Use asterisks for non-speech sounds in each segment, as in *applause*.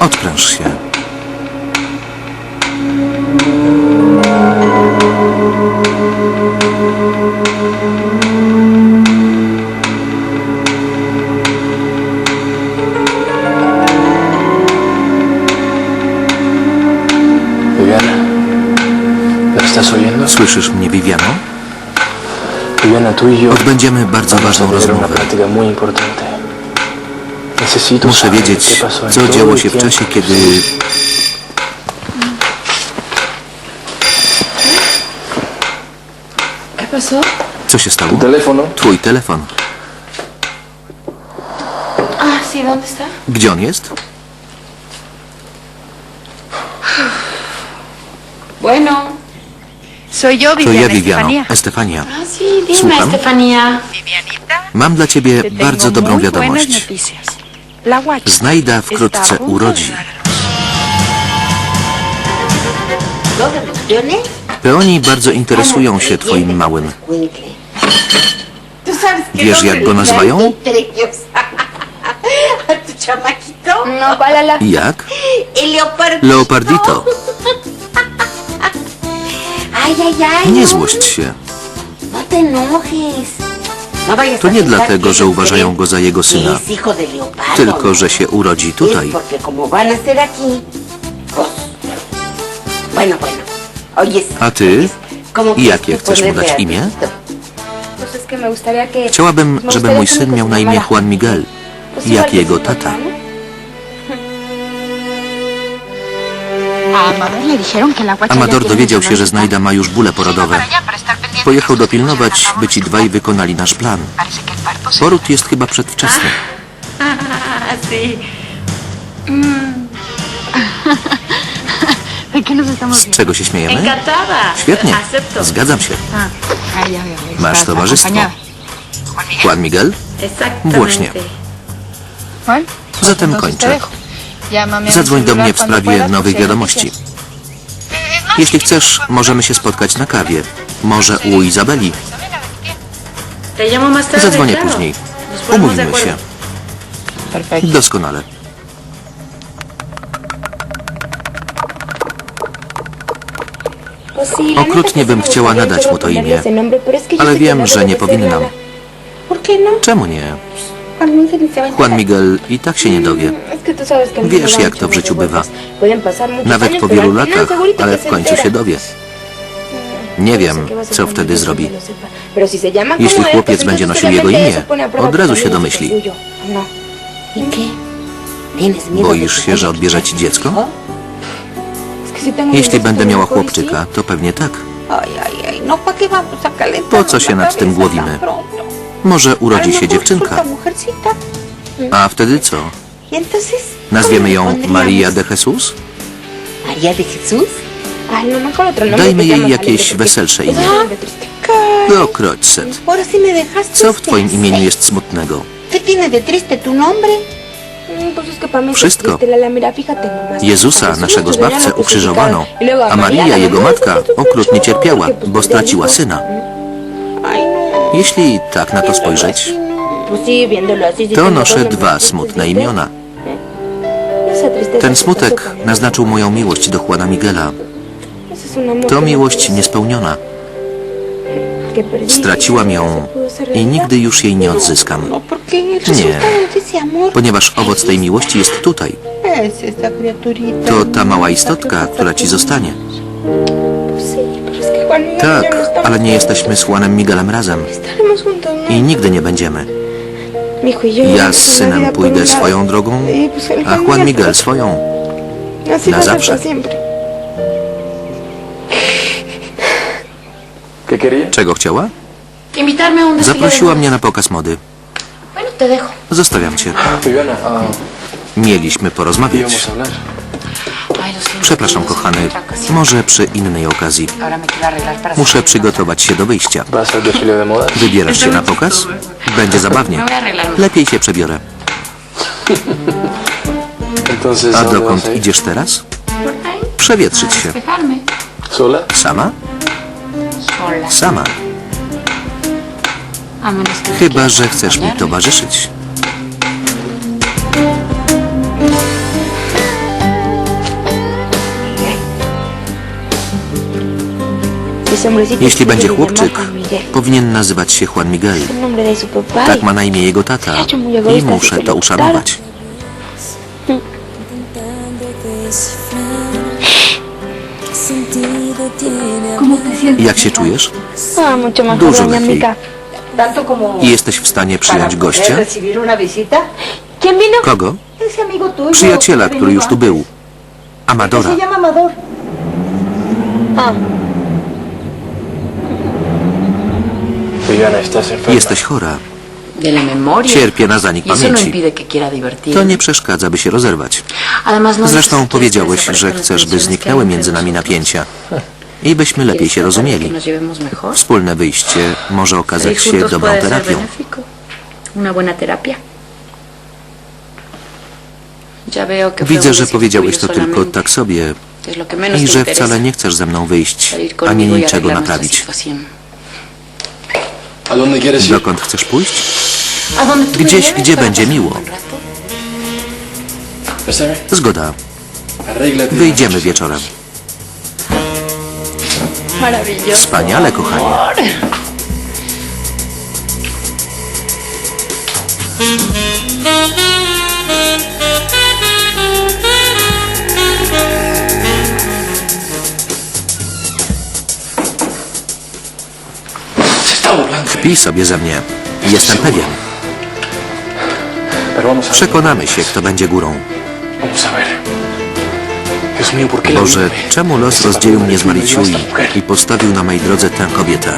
Odpręż się. Słyszysz mnie, Viviano? Y Odbędziemy bardzo ważną rozmowę. Muszę wiedzieć, co działo się w czasie, kiedy... Co się stało? Twój telefon. Ah, sí, ¿dónde está? Gdzie on jest? Bueno. Soy yo, To Viviana ja, Viviano. Estefanía. Estefania. Ah, sí, dime, Słucham. Estefanía. Mam dla ciebie te tengo bardzo dobrą muy buenas wiadomość. noticias. Znajda wkrótce urodzi. Peoni bardzo interesują się twoim małym. ¿Tú sabes qué Wiesz, jak go nazywają? No. Jak? Leopardito. Nie no, złość się. No te enojes. To nie dlatego, że uważają go za jego syna, tylko że się urodzi tutaj. A ty? oyes, ¿cómo I jakie chcesz mu dać imię? Chciałabym, żeby mój syn mi miał na imię Juan Miguel, jak jego tata. ¿no? A Amador dowiedział się, że. Znajda ma już bóle porodowe. Pojechał dopilnować, by ci dwaj wykonali nasz plan. Poród jest chyba przedwczesny. Ah, sí. ¿De qué nos *laughs* estamos Z czego się śmiejemy? Świetnie. Zgadzam się. Masz towarzystwo. Juan Miguel. Właśnie. Zatem kończę. Zadzwoń do mnie w sprawie nowych wiadomości. Jeśli chcesz, możemy się spotkać na kawie. Może u Izabeli. Zadzwonię później. Umówimy się. Doskonale. Okrutnie bym chciała nadać mu to imię. Ale wiem, że nie powinnam. Czemu nie? Juan Miguel i tak się nie dowie. Wiesz, jak to w życiu bywa. Nawet po wielu latach, ale w końcu się dowie. Nie wiem, co wtedy zrobi. Jeśli chłopiec będzie nosił jego imię, od razu się domyśli. No. ¿Y qué? ¿Tienes miedo Boisz się, że odbierze ci dziecko? Jeśli będę miała chłopczyka, to pewnie tak. No. Po co się nad tym głowimy? Może urodzi się dziewczynka. mujercita. A wtedy co? Nazwiemy ¿cómo le ją? Maria de Jesus? María de Jesús. No, nombre Dajmy jej jakieś weselsze imię. set. Me dejaste. Co w twoim imieniu jest smutnego? Mm, Wszystko. Jezusa, naszego Zbawcę, crucificaron, ukrzyżowano, y a Maria, jego matka, okrutnie cierpiała, bo straciła syna. No. Jeśli tak na to spojrzeć, to noszę dwa smutne imiona. Ten smutek naznaczył moją miłość do Juana Miguela. To miłość niespełniona. Straciłam ją i nigdy już jej nie odzyskam. Amor Ponieważ owoc tej miłości jest tutaj. To ta mała istotka, która ci zostanie. Tak, ale nie jesteśmy z Juanem Miguelem razem. I nigdy nie będziemy. Ja z synem pójdę swoją drogą, a Juan Miguel swoją. na zawsze. Czego chciała? Zaprosiła mnie na pokaz mody. Zostawiam cię. Ah, Mieliśmy porozmawiać. Przepraszam, kochany. Może przy innej okazji. Muszę przygotować się do wyjścia. Wybierasz się na pokaz? Będzie zabawnie. Lepiej się przebiorę. *laughs* A ¿a dónde vas dokąd idziesz teraz? Przewietrzyć się. Sama? Sama. Chyba, że chcesz mi towarzyszyć. Jeśli będzie chłopczyk, powinien nazywać się Juan Miguel. Tak ma na imię jego tata i muszę to uszanować. Jak się czujesz? Dużo lepiej. I jesteś w stanie przyjąć gościa? Kogo? Przyjaciela, który już tu był. Amadora. Ah. Jesteś chora. De la memoria. Cierpię na zanik Y eso no pamięci. impide que quiera divertir. To nie przeszkadza, by się rozerwać. Además, no Zresztą dices que powiedziałeś, że chcesz, by que zniknęły między nami napięcia. I byśmy lepiej się ¿Quieres tratar de rozumieli. mejor? Wspólne wyjście może okazać się dobrą terapią. Widzę, że powiedziałeś to tylko tak sobie i że wcale nie chcesz ze mną wyjść, ani y niczego naprawić. Dokąd chcesz pójść? ¿A dónde tú me Gdzieś, gdzie będzie miło. Bésame. Zgoda. Wyjdziemy wieczorem. Maravilloso. Wspaniale, kochanie. Pij sobie ze mnie. Jestem pewien. Przekonamy się, kto będzie górą. Vamos a ver. Boże, czemu los rozdzielił mnie z Mariciui i postawił na mojej drodze tę kobietę?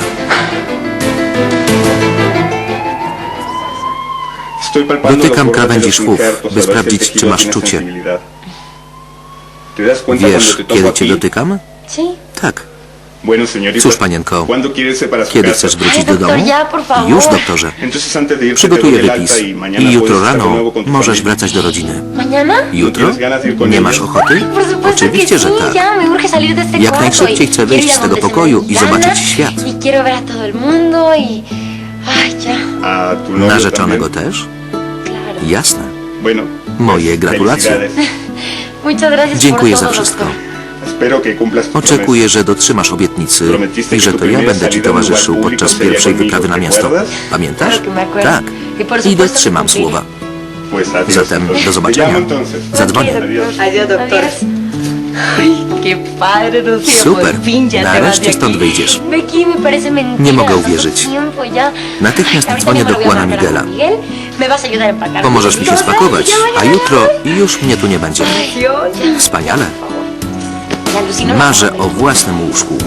Dotykam krawędzi szwów, by sprawdzić, czy masz czucie. Wiesz, kiedy cię dotykam? Tak. Cóż, panienko, Kiedy chcesz wrócić do domu? Już, doktorze. Przygotuję wypis i jutro rano możesz wracać do rodziny. Jutro? Nie masz ochoty? Oczywiście, że tak. Jak najszybciej y chcę wyjść z tego pokoju i zobaczyć świat. Y y... Narzeczonego też? Jasne. Moje gratulacje. *laughs* Dziękuję za wszystko. Oczekuję, że dotrzymasz obietnicy i że to ja będę ci towarzyszył podczas pierwszej wyprawy na miasto. Pamiętasz? Tak. Y I dotrzymam słowa. Zatem do zobaczenia. Zadzwonię. Rocío. Super. Nareszcie stąd wyjdziesz. Nie mogę uwierzyć. Natychmiast dzwonię do Juana Miguela. Pomożesz mi się spakować, a jutro już mnie tu nie będzie. Wspaniale. Marzę o własnym łóżku.